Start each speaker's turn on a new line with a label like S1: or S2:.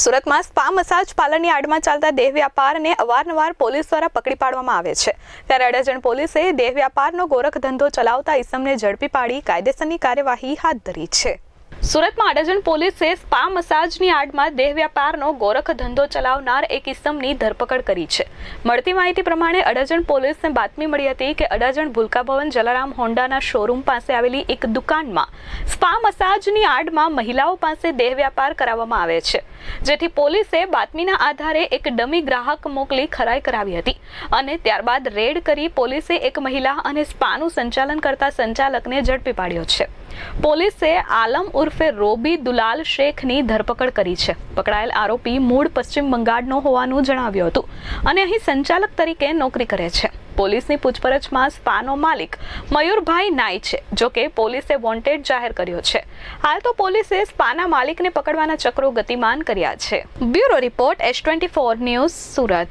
S1: સુરતમાં spa massage પાર્લરની આડમાં ચાલતા દેહ વ્યાપારને અવારનવાર પોલીસ દ્વારા પકડી પાડવામાં આવે છે. ત્યારે અડાજણ પોલીસે દેહ વ્યાપારનો ગોરખ ધંધો ચલાવતા ઇસમને ઝડપી પાડી કાયદેસરની કાર્યવાહી હાથ ધરી છે. સુરતમાં અડજણ પોલીસે સ્પા મસાજની આડમાં દેહ વ્યાપારનો ગોરખ ધંધો ચલાવનાર એક ઇસમની ધરપકડ કરી છે. મળતી માહિતી પ્રમાણે અડજણ પોલીસને બાતમી મળી હતી કે અડજણ ભૂલકાભવન જલારામ હોન્ડાના શોરૂમ પાસે આવેલી એક દુકાનમાં સ્પા મસાજની આડમાં મહિલાઓ પાસે દેહ વ્યાપાર કરાવવામાં આવે છે. જેથી પોલીસે બાતમીના આધારે એક ડમી ગ્રાહક મોકલી ખરાઈ કરાવી હતી અને ત્યારબાદ રેડ કરી પોલીસે એક મહિલા અને સ્પાનું સંચાલન કરતા સંચાલકને ઝડપી પાડ્યો છે. પોલીસે આલમ ઉર્ફે રોબી દુલાલ શેખની ધરપકડ કરી છે. પકડાયેલ આરોપી મૂળ પશ્ચિમ બંગાળનો હોવાનું જણાવ્યું હતું અને અહીં સંચાલક તરીકે નોકરી કરે છે. પોલીસની પૂછપરછમાં સ્પાનો માલિક મયુરભાઈ નાય છે, જો કે પોલીસે વોન્ટેડ જાહેર કર્યો છે. હાલ તો પોલીસે સ્પાના માલિકને પકડવાના ચક્રો ગતિમાન કર્યા છે. Bureau report S twenty four news Surat.